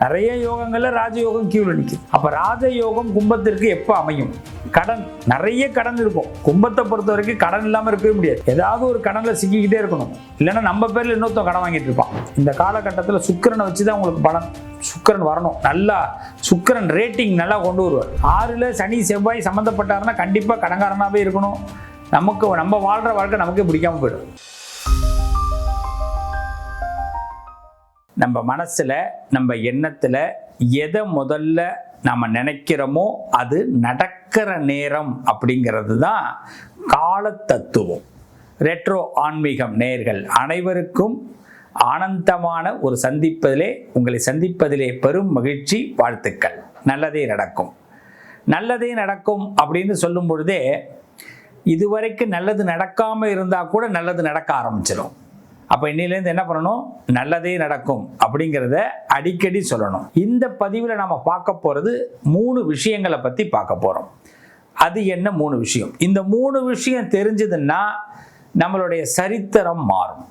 நிறைய யோகங்கள்ல ராஜயோகம் கீழே நிற்கும் அப்ப ராஜயோகம் கும்பத்திற்கு எப்போ அமையும்? கடன். நிறைய கடன் இருக்கும். கும்பத்தை பொறுத்த வரைக்கும் கடன் இல்லாம இருக்கவே முடியாது. ஏதாவது ஒரு கடன்ல சிக்கிக்கிட்டே இருக்கணும். இல்லைன்னா நம்ம பேர்ல இன்னொருத்தன் கடன் வாங்கிட்டு இருப்பான். இந்த காலகட்டத்தில் சுக்கிரனை வச்சு தான் உங்களுக்கு பலன். சுக்கிரன் வரணும். நல்லா சுக்கரன் ரேட்டிங் நல்லா கொண்டு வருவார். ஆறுல சனி செவ்வாய் சம்மந்தப்பட்டாருன்னா கண்டிப்பா கடன்காரனாவே இருக்கணும். நமக்கு நம்ம வாழ்ற வாழ்க்கை நமக்கே பிடிக்காம போயிடும். நம்ம மனசில் நம்ம எண்ணத்தில் எதை முதல்ல நம்ம நினைக்கிறோமோ அது நடக்கிற நேரம் அப்படிங்கிறது தான் கால தத்துவம் ரெட்ரோ ஆன்மீகம் நேர்கள் அனைவருக்கும் ஆனந்தமான ஒரு சந்திப்பதிலே உங்களை சந்திப்பதிலே பெரும் மகிழ்ச்சி வாழ்த்துக்கள். நல்லதே நடக்கும். நல்லதே நடக்கும் அப்படின்னு சொல்லும் பொழுதே இதுவரைக்கும் நல்லது நடக்காமல் இருந்தால் கூட நல்லது நடக்க ஆரம்பிச்சிடும் அப்போ இன்னிலேருந்து என்ன பண்ணணும்? நல்லதே நடக்கும் அப்படிங்கிறத அடிக்கடி சொல்லணும். இந்த பதிவில் நம்ம பார்க்க போகிறது மூணு விஷயங்களை பற்றி பார்க்க போகிறோம் அது என்ன மூணு விஷயம்? இந்த மூணு விஷயம் தெரிஞ்சதுன்னா நம்மளுடைய சரித்திரம் மாறும்.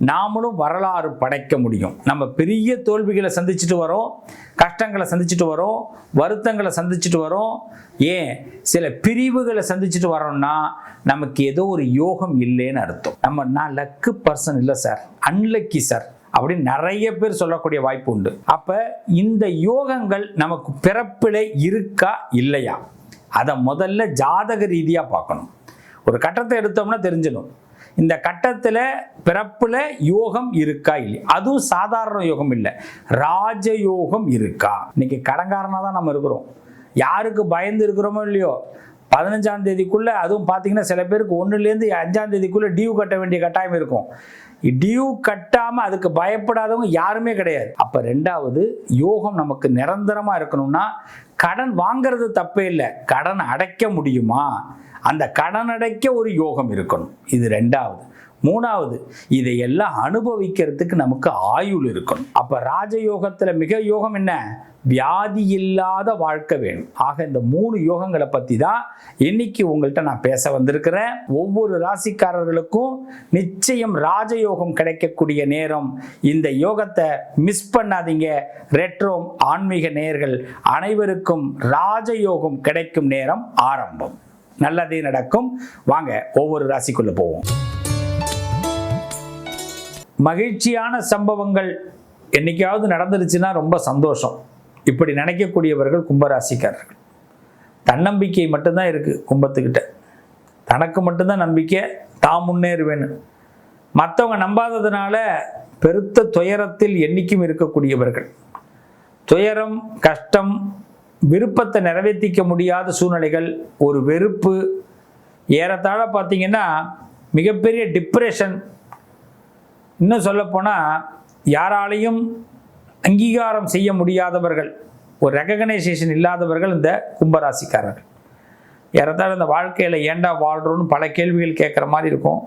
நாமளும் வரலாறு படைக்க முடியும். நம்ம பெரிய தோல்விகளை சந்திச்சுட்டு வரோம் கஷ்டங்களை சந்திச்சுட்டு வரோம் வருத்தங்களை சந்திச்சுட்டு வரோம். ஏன்? சில பிரிவுகளை சந்திச்சுட்டு வரோம்னா நமக்கு ஏதோ ஒரு யோகம் இல்லைன்னு அர்த்தம். நம்ம நான் லக்கு பர்சன் இல்லை சார் அன்லக்கி சார் அப்படின்னு நிறைய பேர் சொல்லக்கூடிய வாய்ப்பு உண்டு. அப்போ இந்த யோகங்கள் நமக்கு பிறப்பிலே இருக்கா இல்லையா? அதை முதல்ல ஜாதக ரீதியாக பார்க்கணும். ஒரு கட்டத்தை எடுத்தோம்னா தெரிஞ்சிடும். இந்த கட்டத்தில் பிறப்புல யோகம் இருக்கா இல்லை அதுவும் சாதாரண யோகம் இல்லை. ராஜயோகம் இருக்கா? இன்னைக்கு கடங்காரனாக தான் நம்ம இருக்கிறோம். யாருக்கு பயந்து இருக்கிறோமோ இல்லையோ? பதினஞ்சாம் தேதிக்குள்ள அதுவும் பார்த்தீங்கன்னா சில பேருக்கு ஒன்றுலேருந்து அஞ்சாம் தேதிக்குள்ள டியூ கட்ட வேண்டிய கட்டாயம் இருக்கும். டியூ கட்டாமல் அதுக்கு பயப்படாதவங்க யாருமே கிடையாது. அப்போ ரெண்டாவது யோகம் நமக்கு நிரந்தரமாக இருக்கணும்னா கடன் வாங்கிறது தப்பே இல்லை. கடன் அடைக்க முடியுமா? அந்த கடனடைக்க ஒரு யோகம் இருக்கணும். இது ரெண்டாவது. மூணாவது இதையெல்லாம் அனுபவிக்கிறதுக்கு நமக்கு ஆயுள் இருக்கணும். அப்போ ராஜயோகத்தில் மிக யோகம் என்ன? வியாதி இல்லாத வாழ்க்கை வேணும். ஆக இந்த மூணு யோகங்களை பற்றி தான் இன்னைக்கு உங்கள்கிட்ட நான் பேச வந்திருக்கிறேன். ஒவ்வொரு ராசிக்காரர்களுக்கும் நிச்சயம் ராஜயோகம் கிடைக்கக்கூடிய நேரம். இந்த யோகத்தை மிஸ் பண்ணாதீங்க. ரெட்ரோம் ஆன்மீக நேர்கள் அனைவருக்கும் ராஜயோகம் கிடைக்கும் நேரம் ஆரம்பம். நல்லதே நடக்கும். வாங்க ஒவ்வொரு ராசிக்குள்ள போவோம். மகிழ்ச்சியான சம்பவங்கள் என்னைக்காவது நடந்துருச்சுன்னா ரொம்ப சந்தோஷம். இப்படி நினைக்கக்கூடியவர்கள் கும்பராசிக்காரர்கள். தன்னம்பிக்கை மட்டும்தான் இருக்குது கும்பத்துக்கிட்ட. தனக்கு மட்டும்தான் நம்பிக்கை தான் முன்னேறுவேன்னு. மற்றவங்க நம்பாததுனால பெருத்த துயரத்தில் என்றைக்கும் இருக்கக்கூடியவர்கள். துயரம் கஷ்டம் விருப்பத்தை நிறைவேற்றிக்க முடியாத சூழ்நிலைகள் ஒரு வெறுப்பு ஏறத்தாழ பார்த்தீங்கன்னா மிகப்பெரிய டிப்ரெஷன் இன்னும் சொல்லப்போனால் யாராலையும் அங்கீகாரம் செய்ய முடியாதவர்கள் ஒரு ரெகக்னைசேஷன் இல்லாதவர்கள் இந்த கும்பராசிக்காரர்கள். ஏறத்தாழ இந்த வாழ்க்கையில் ஏண்டா வாழ்கிறோன்னு பல கேள்விகள் கேட்குற மாதிரி இருக்கும்.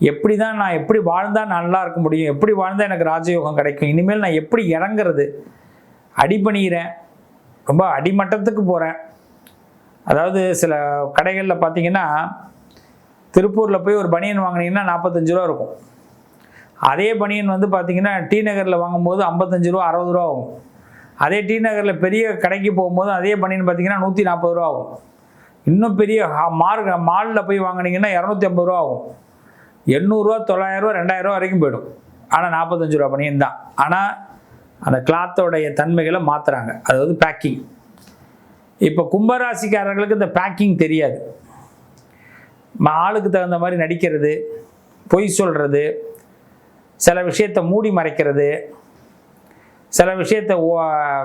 எப்படி தான் நான் எப்படி வாழ்ந்தால் நல்லா இருக்க முடியும்? எப்படி வாழ்ந்தால் எனக்கு ராஜயோகம் கிடைக்கும்? இனிமேல் நான் எப்படி இறங்குறது? அடிபணிகிறேன் ரொம்ப அடிமட்டத்துக்கு போகிறேன் அதாவது சில கடைகளில் பார்த்தீங்கன்னா திருப்பூரில் போய் ஒரு பனியன் வாங்கினீங்கன்னா நாற்பத்தஞ்சு ரூபா இருக்கும். அதே பனியன் வந்து பார்த்தீங்கன்னா டி நகரில் வாங்கும்போது ஐம்பத்தஞ்சு ரூபா அறுபது ரூபா ஆகும். அதே டி நகரில் பெரிய கடைக்கு போகும்போது அதே பனியன் பார்த்தீங்கன்னா நூற்றி நாற்பது ரூபா ஆகும். இன்னும் பெரிய மார்க மாலில் போய் வாங்கினீங்கன்னா இரநூத்தி ஐம்பது ரூபா ஆகும். எண்ணூறுரூவா தொள்ளாயிரரூவா ரெண்டாயிரரூவா வரைக்கும் போயிடும். ஆனால் நாற்பத்தஞ்சு ரூபா பனியன் தான். ஆனால் அந்த கிளாத்தோடைய தன்மைகளை மாற்றுறாங்க அதாவது பேக்கிங் இப்போ கும்பராசிக்காரர்களுக்கு இந்த பேக்கிங் தெரியாது. ஆளுக்கு தகுந்த மாதிரி நடிக்கிறது பொய் சொல்கிறது சில விஷயத்தை மூடி மறைக்கிறது சில விஷயத்தை ஓ-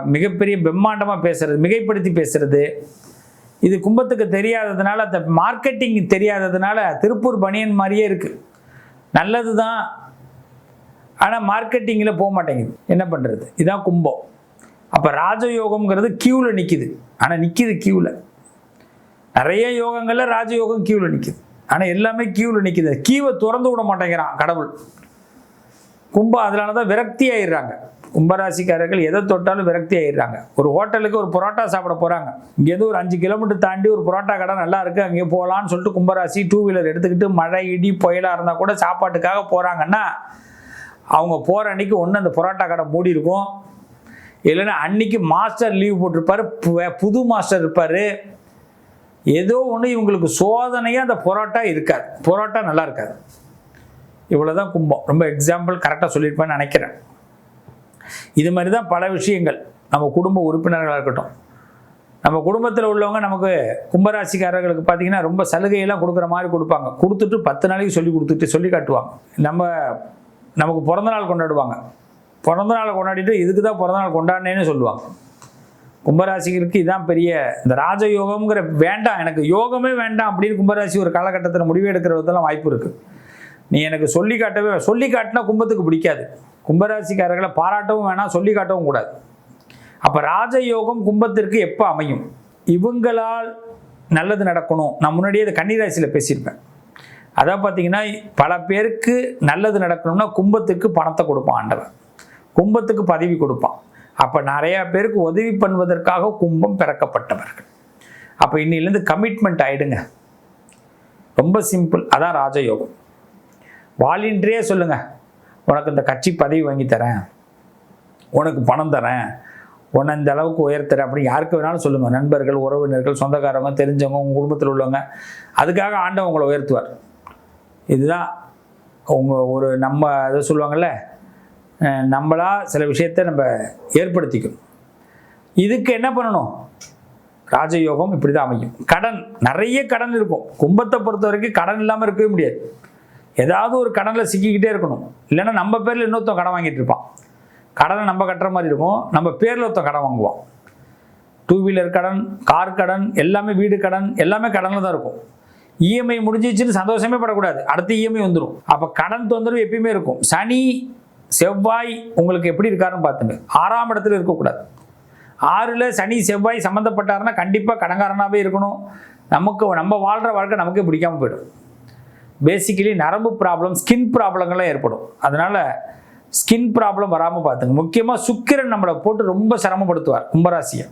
மிகப்பெரிய பிரம்மாண்டமாக பேசுறது மிகைப்படுத்தி பேசுறது. இது கும்பத்துக்கு தெரியாததுனால அந்த மார்க்கெட்டிங் தெரியாததுனால திருப்பூர் பனியன் மாதிரியே இருக்குது நல்லது தான் ஆனால் மார்க்கெட்டிங்கில் போக மாட்டேங்குது. என்ன பண்ணுறது இதான் கும்பம். அப்போ ராஜயோகம்ங்கிறது கியூவில் நிற்கிது ஆனால் நிற்கிது கியூவில் நிறைய யோகங்களில் ராஜயோகம் கியூவில் நிற்கிது ஆனால் எல்லாமே கியூவில் நிற்கிது கியூவை திறந்து விட மாட்டேங்கிறான் கடவுள். கும்பம் அதனால தான் விரக்தி ஆயிடுறாங்க. கும்பராசிக்காரர்கள் எதை தொட்டாலும் விரக்தி ஆயிடுறாங்க. ஒரு ஹோட்டலுக்கு ஒரு பரோட்டா சாப்பிட போகிறாங்க இங்கேருந்து ஒரு அஞ்சு கிலோமீட்டர் தாண்டி ஒரு பரோட்டா கடை நல்லா இருக்குது அங்கே போகலான்னு சொல்லிட்டு கும்பராசி டூ வீலர் எடுத்துக்கிட்டு மழை இடி புயலாக இருந்தால் கூட சாப்பாட்டுக்காக போகிறாங்கன்னா அவங்க போகிற அன்னைக்கு ஒன்று அந்த பரோட்டா கடை மூடி இருக்கும். இல்லைன்னா அன்னைக்கு மாஸ்டர் லீவ் போட்டிருப்பாரு பு- புது மாஸ்டர் இருப்பார். ஏதோ ஒன்று இவங்களுக்கு சோதனையாக அந்த பரோட்டா இருக்காது. பரோட்டா நல்லா இருக்காது. இவ்வளோதான் கும்பம். ரொம்ப எக்ஸாம்பிள் கரெக்டாக சொல்லியிருப்பேன்னு நினைக்கிறேன். இது மாதிரி தான் பல விஷயங்கள். நம்ம குடும்ப உறுப்பினர்களாக இருக்கட்டும். நம்ம குடும்பத்தில் உள்ளவங்க நமக்கு கும்பராசிக்காரர்களுக்கு பார்த்தீங்கன்னா ரொம்ப சலுகையெல்லாம் கொடுக்குற மாதிரி கொடுப்பாங்க. கொடுத்துட்டு பத்து நாளைக்கு சொல்லி கொடுத்துட்டு சொல்லி காட்டுவாங்க. நம்ம நமக்கு பிறந்தநாள் கொண்டாடுவாங்க. பிறந்தநாள் கொண்டாடிட்டு இதுக்கு தான் பிறந்தநாள் கொண்டாடினேன்னு சொல்லுவாங்க. கும்பராசிகளுக்கு இதான் பெரிய இந்த ராஜயோகம்ங்கிற வேண்டாம் எனக்கு யோகமே வேண்டாம் அப்படின்னு கும்பராசி ஒரு காலகட்டத்தில் முடிவு எடுக்கிறதெல்லாம் வாய்ப்பு இருக்குது நீ எனக்கு சொல்லி காட்டவே சொல்லி காட்டினா கும்பத்துக்கு பிடிக்காது. கும்பராசிக்காரர்களை பாராட்டவும் வேணாம் சொல்லி காட்டவும் கூடாது. அப்போ ராஜயோகம் கும்பத்திற்கு எப்போ அமையும்? இவங்களால் நல்லது நடக்கணும். நான் முன்னாடியே இது கன்னிராசியில் பேசியிருப்பேன். அதான் பார்த்தீங்கன்னா பல பேருக்கு நல்லது நடக்கணும்னா கும்பத்துக்கு பணத்தை கொடுப்பான் ஆண்டவன் கும்பத்துக்கு பதவி கொடுப்பான். அப்போ நிறையா பேருக்கு உதவி பண்ணுவதற்காக கும்பம் பிறக்கப்பட்டவர்கள். அப்போ இன்னிலேருந்து கமிட்மெண்ட் ஆகிடுங்க ரொம்ப சிம்பிள் அதான் ராஜயோகம். வாலின்றியே சொல்லுங்கள் உனக்கு இந்த கட்சி பதவி வாங்கி தரேன். உனக்கு பணம் தரேன். உன்னை இந்த அளவுக்கு உயர்த்துறேன் அப்படி யாருக்கு வேணாலும் சொல்லுங்கள் நண்பர்கள் உறவினர்கள் சொந்தக்காரவங்க தெரிஞ்சவங்க உங்கள் குடும்பத்தில் உள்ளவங்க. அதுக்காக ஆண்டவன் உங்களை உயர்த்துவார். இதுதான் உங்கள் ஒரு நம்ம அதை சொல்லுவாங்கள்ல நம்மளாக நம்மளா சில விஷயத்தை நம்ம ஏற்படுத்திக்கணும். இதுக்கு என்ன பண்ணணும்? ராஜயோகம் இப்படி தான் அமையும். கடன் நிறைய கடன் இருக்கும். கும்பத்தை பொறுத்த வரைக்கும் கடன் இல்லாமல் இருக்கவே முடியாது. ஏதாவது ஒரு கடனில் சிக்கிக்கிட்டே இருக்கணும். இல்லைன்னா நம்ம பேரில் இன்னொருத்தன் கடன் வாங்கிட்டு இருப்பான். கடனை நம்ம கட்டுற மாதிரி இருக்கும். நம்ம பேரில் ஒருத்தன் கடன் வாங்குவான். டூ வீலர் கடன் கார் கடன் எல்லாமே வீடு கடன் எல்லாமே கடனில் தான் இருக்கும். இஎம்ஐ முடிஞ்சிச்சுன்னு சந்தோஷமே படக்கூடாது. அடுத்த இஎம்ஐ வந்துடும் அப்போ கடன் தொந்தரவு எப்பயுமே இருக்கும். சனி செவ்வாய் உங்களுக்கு எப்படி இருக்காருன்னு பார்த்துங்க. ஆறாம் இடத்துல இருக்கக்கூடாது. ஆறில் சனி செவ்வாய் சம்மந்தப்பட்டாருன்னா கண்டிப்பாக கடங்காரனாகவே இருக்கணும். நமக்கு நம்ம வாழ்கிற வாழ்க்கை நமக்கே பிடிக்காம போயிடும். பேசிக்கலி நரம்பு ப்ராப்ளம் ஸ்கின் ப்ராப்ளங்கள்லாம் ஏற்படும். அதனால் ஸ்கின் ப்ராப்ளம் வராமல் பார்த்துங்க. முக்கியமாக சுக்கிரன் நம்மளை போட்டு ரொம்ப சிரமப்படுத்துவார். கும்பராசியை.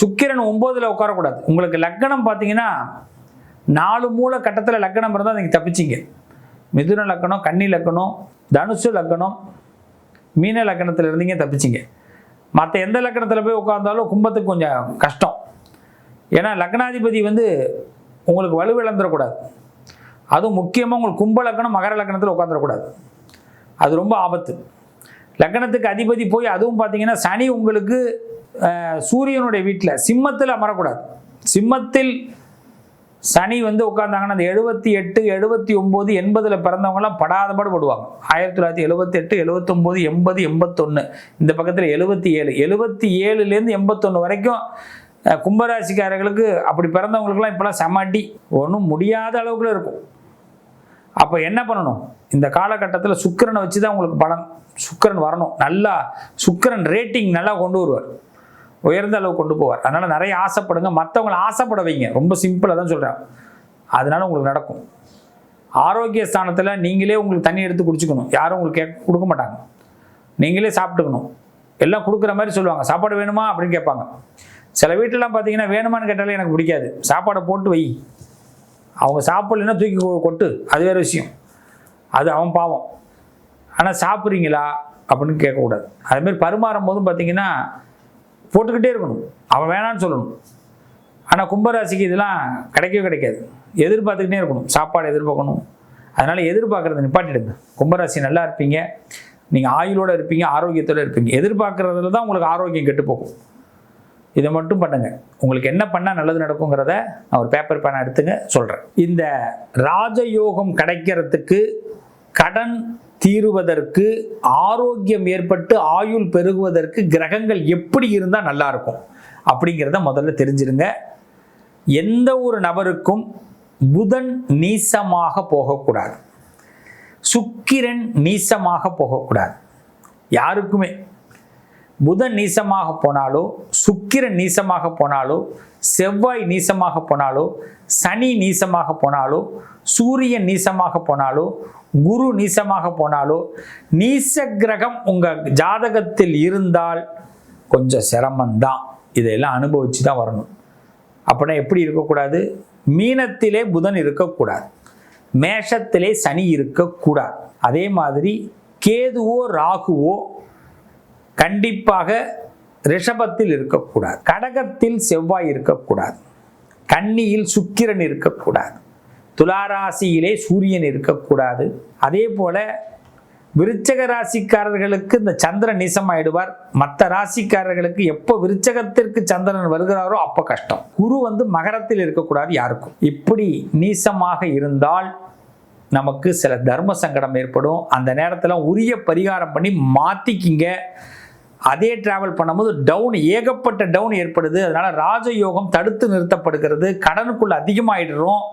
சுக்கிரன் ஒம்போதில் உட்காரக்கூடாது. உங்களுக்கு லக்கணம் பார்த்தீங்கன்னா நாலு மூல கட்டத்தில் லக்கணம் இருந்தால் நீங்கள் தப்பிச்சிங்க. மிதுன லக்கணம் கன்னி லக்கணம் தனுசு லக்கணம் மீன லக்கணத்தில் இருந்தீங்க தப்பிச்சிங்க. மற்ற எந்த லக்கணத்தில் போய் உட்காந்தாலும் கும்பத்துக்கு கொஞ்சம் கஷ்டம். ஏன்னா லக்னாதிபதி வந்து உங்களுக்கு வலுவிழந்துடக்கூடாது அதுவும் முக்கியமாக உங்களுக்கு கும்ப லக்கணம் மகர லக்கணத்தில் உட்காந்துடக்கூடாது அது ரொம்ப ஆபத்து. லக்கணத்துக்கு அதிபதி போய் அதுவும் பார்த்தீங்கன்னா சனி உங்களுக்கு சூரியனுடைய வீட்டில் சிம்மத்தில் அமரக்கூடாது. சிம்மத்தில் சனி வந்து உட்கார்ந்தாங்கன்னா அந்த எழுபத்தி எட்டு எழுபத்தி ஒம்பது எண்பதில் பிறந்தவங்கலாம் படாத பாடுபடுவாங்க ஆயிரத்தி தொள்ளாயிரத்தி எழுபத்தெட்டு எழுபத்தொம்போது எண்பது எண்பத்தொன்று இந்த பக்கத்தில் எழுபத்தி ஏழு. எழுபத்தி ஏழுலேருந்து எண்பத்தொன்று வரைக்கும் கும்பராசிக்காரர்களுக்கு அப்படி பிறந்தவங்களுக்குலாம் இப்போலாம் செமாட்டி ஒன்றும் முடியாத அளவுக்குள்ள இருக்கும். அப்போ என்ன பண்ணணும்? இந்த காலகட்டத்தில் சுக்கிரனை வச்சு தான் உங்களுக்கு பலன். சுக்கரன் வரணும். நல்லா சுக்கரன் ரேட்டிங் நல்லா கொண்டு வருவார். உயர்ந்த அளவு கொண்டு போவார். அதனால் நிறைய ஆசைப்படுங்க. மற்றவங்களை ஆசைப்பட வைங்க. ரொம்ப சிம்பிளாக தான் சொல்கிறேன் அதனால உங்களுக்கு நடக்கும். ஆரோக்கிய ஸ்தானத்தில் நீங்களே உங்களுக்கு தண்ணி எடுத்து குடிச்சுக்கணும். யாரும் உங்களுக்கு கேட்க கொடுக்க மாட்டாங்க. நீங்களே சாப்பிட்டுக்கணும். எல்லாம் கொடுக்குற மாதிரி சொல்லுவாங்க. சாப்பாடு வேணுமா? அப்படின்னு கேட்பாங்க. சில வீட்டிலலாம் பார்த்தீங்கன்னா வேணுமான்னு கேட்டாலே எனக்கு பிடிக்காது. சாப்பாடை போட்டு வை. அவங்க சாப்பிட்லன்னா தூக்கி கொட்டு. அது வேறு விஷயம். அது அவன் பாவம். ஆனால் சாப்பிட்றீங்களா? அப்படின்னு கேட்கக்கூடாது. அதுமாரி பரிமாறும் போதும் பார்த்தீங்கன்னா போட்டுக்கிட்டே இருக்கணும். அவன் வேணான்னு சொல்லணும். ஆனால் கும்பராசிக்கு இதெல்லாம் கிடைக்கவே கிடைக்காது. எதிர்பார்த்துக்கிட்டே இருக்கணும். சாப்பாடு எதிர்பார்க்கணும். அதனால் எதிர்பார்க்குறத நிப்பாட்டிடுங்க. கும்பராசி நல்லா இருப்பீங்க. நீங்கள் ஆயுளோடு இருப்பீங்க ஆரோக்கியத்தோடு இருப்பீங்க. எதிர்பார்க்குறதுல தான் உங்களுக்கு ஆரோக்கியம் கெட்டு போகும். இதை மட்டும் பண்ணுங்கள் உங்களுக்கு என்ன பண்ணால் நல்லது நடக்குங்கிறத நான் ஒரு பேப்பர் பேனை எடுத்துங்க சொல்கிறேன் இந்த ராஜயோகம் கிடைக்கிறதுக்கு கடன் தீருவதற்கு ஆரோக்கியம் ஏற்பட்டு ஆயுள் பெருகுவதற்கு கிரகங்கள் எப்படி இருந்தால் நல்லா இருக்கும்? அப்படிங்கிறத முதல்ல தெரிஞ்சிருங்க. எந்த ஒரு நபருக்கும் புதன் நீசமாக போகக்கூடாது. சுக்கிரன் நீசமாக போகக்கூடாது. யாருக்குமே. புதன் நீசமாக போனாலோ சுக்கிரன் நீசமாக போனாலோ செவ்வாய் நீசமாக போனாலோ சனி நீசமாக போனாலோ சூரியன் நீசமாக போனாலோ குரு நீசமாக போனாலோ நீச கிரகம் உங்கள் ஜாதகத்தில் இருந்தால் கொஞ்சம் சிரமம்தான். இதையெல்லாம் அனுபவிச்சு தான் வரணும். அப்படின்னா எப்படி இருக்கக்கூடாது? மீனத்திலே புதன் இருக்கக்கூடாது. மேஷத்திலே சனி இருக்கக்கூடாது. அதே மாதிரி கேதுவோ ராகுவோ கண்டிப்பாக ரிஷபத்தில் இருக்கக்கூடாது. கடகத்தில் செவ்வாய் இருக்கக்கூடாது. கன்னியில் சுக்கிரன் இருக்கக்கூடாது. துளாராசியிலே சூரியன் இருக்கக்கூடாது. அதே போல் விருச்சக ராசிக்காரர்களுக்கு இந்த சந்திரன் நீசமாயிடுவார் மற்ற ராசிக்காரர்களுக்கு எப்போ விருச்சகத்திற்கு சந்திரன் வருகிறாரோ அப்போ கஷ்டம். குரு வந்து மகரத்தில் இருக்கக்கூடாது யாருக்கும். இப்படி நீசமாக இருந்தால் நமக்கு சில தர்ம சங்கடம் ஏற்படும். அந்த நேரத்தில் உரிய பரிகாரம் பண்ணி மாற்றிக்கிங்க அதே டிராவல் பண்ணும்போது டவுன் ஏகப்பட்ட டவுன் ஏற்படுது. அதனால் ராஜயோகம் தடுத்து நிறுத்தப்படுகிறது. கடனுக்குள்ளே அதிகமாகிடுறோம்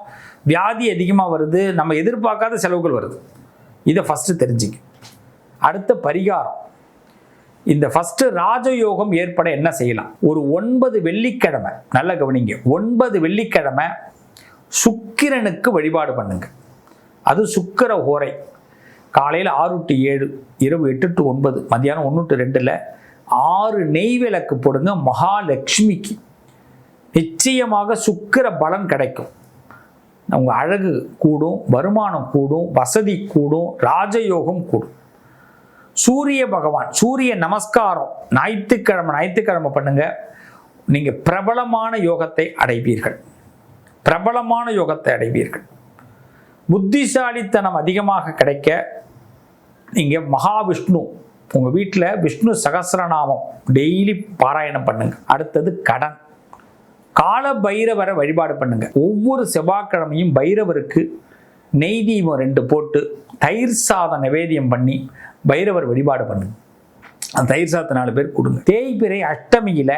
வியாதி அதிகமாக வருது. நம்ம எதிர்பார்க்காத செலவுகள் வருது. இதை ஃபஸ்ட்டு தெரிஞ்சுங்க. அடுத்த பரிகாரம். இந்த ஃபஸ்ட்டு ராஜயோகம் ஏற்பட என்ன செய்யலாம்? ஒரு ஒன்பது வெள்ளிக்கிழமை நல்லா கவனிங்க. ஒன்பது வெள்ளிக்கிழமை சுக்கிரனுக்கு வழிபாடு பண்ணுங்க. அது சுக்கிர ஓரை. காலையில் ஆறு டு ஏழு இரவு எட்டு டு ஒன்பது மத்தியானம் ஒன்று டு ரெண்டில் ஆறு நெய் விளக்கு போடுங்க மகாலட்சுமிக்கு. நிச்சயமாக சுக்கிர பலன் கிடைக்கும். உங்கள் அழகு கூடும் வருமானம் கூடும் வசதி கூடும் ராஜயோகம் கூடும். சூரிய பகவான் சூரிய நமஸ்காரம் ஞாயிற்றுக்கிழமை ஞாயிற்றுக்கிழமை பண்ணுங்க. நீங்கள் பிரபலமான யோகத்தை அடைவீர்கள். பிரபலமான யோகத்தை அடைவீர்கள். புத்திசாலித்தனம் அதிகமாக கிடைக்க நீங்கள் மகாவிஷ்ணு உங்கள் வீட்டில் விஷ்ணு சகசிரநாமம் டெய்லி பாராயணம் பண்ணுங்க. அடுத்தது கடன். கால பைரவரை வழிபாடு பண்ணுங்க. ஒவ்வொரு செவ்வாய்க்கிழமையும் பைரவருக்கு நெய் தீபம் ரெண்டு போட்டு தயிர் சாதம் நிவேதியம் பண்ணி பைரவர் வழிபாடு பண்ணுங்க. அந்த தயிர் சாதத்தை நாலு பேர் கொடுங்க. தேய்பிறை அஷ்டமியில்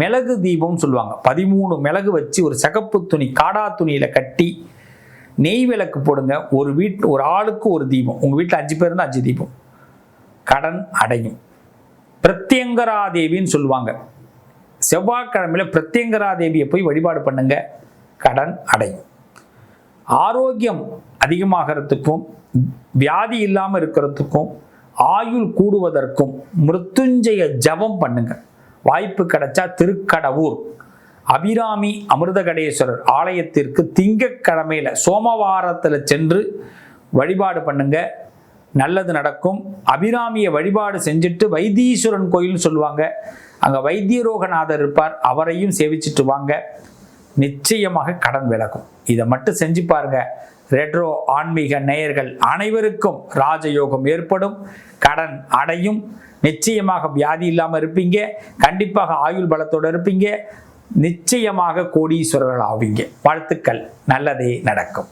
மிளகு தீபம்னு சொல்லுவாங்க. பதிமூணு மிளகு வச்சு ஒரு சகப்பு துணி காடா துணியில் கட்டி நெய் விளக்கு போடுங்க. ஒரு வீட் ஒரு ஆளுக்கு ஒரு தீபம். உங்கள் வீட்டில் அஞ்சு பேர் இருந்தால் அஞ்சு தீபம். கடன் அடையும். பிரத்யங்கரா தேவின்னு சொல்லுவாங்க. செவ்வாய்க்கிழமையில் பிரத்யங்கரா தேவியை போய் வழிபாடு பண்ணுங்க. கடன் அடையும். ஆரோக்கியம் அதிகமாகிறதுக்கும் வியாதி இல்லாமல் இருக்கிறதுக்கும் ஆயுள் கூடுவதற்கும் மிருத்துஞ்சய ஜபம் பண்ணுங்க. வாய்ப்பு கிடைச்சா திருக்கடவூர். அபிராமி அமிர்தகடேஸ்வரர் ஆலயத்திற்கு திங்கக்கிழமையில் சோமவாரத்தில் சென்று வழிபாடு பண்ணுங்க. நல்லது நடக்கும். அபிராமியை வழிபாடு செஞ்சுட்டு வைத்தீஸ்வரன் கோயில்னு சொல்லுவாங்க. அங்கே வைத்தியரோகநாதர் இருப்பார். அவரையும் சேவிச்சிட்டு வாங்க. நிச்சயமாக கடன் விலகும். இதை மட்டும் செஞ்சு பாருங்க. ரெட்ரோ ஆன்மீக நேயர்கள் அனைவருக்கும் ராஜயோகம் ஏற்படும். கடன் அடையும். நிச்சயமாக வியாதி இல்லாமல் இருப்பீங்க. கண்டிப்பாக ஆயுள் பலத்தோடு இருப்பீங்க. நிச்சயமாக கோடீஸ்வரர்கள் ஆவீங்க வாழ்த்துக்கள். நல்லதே நடக்கும்.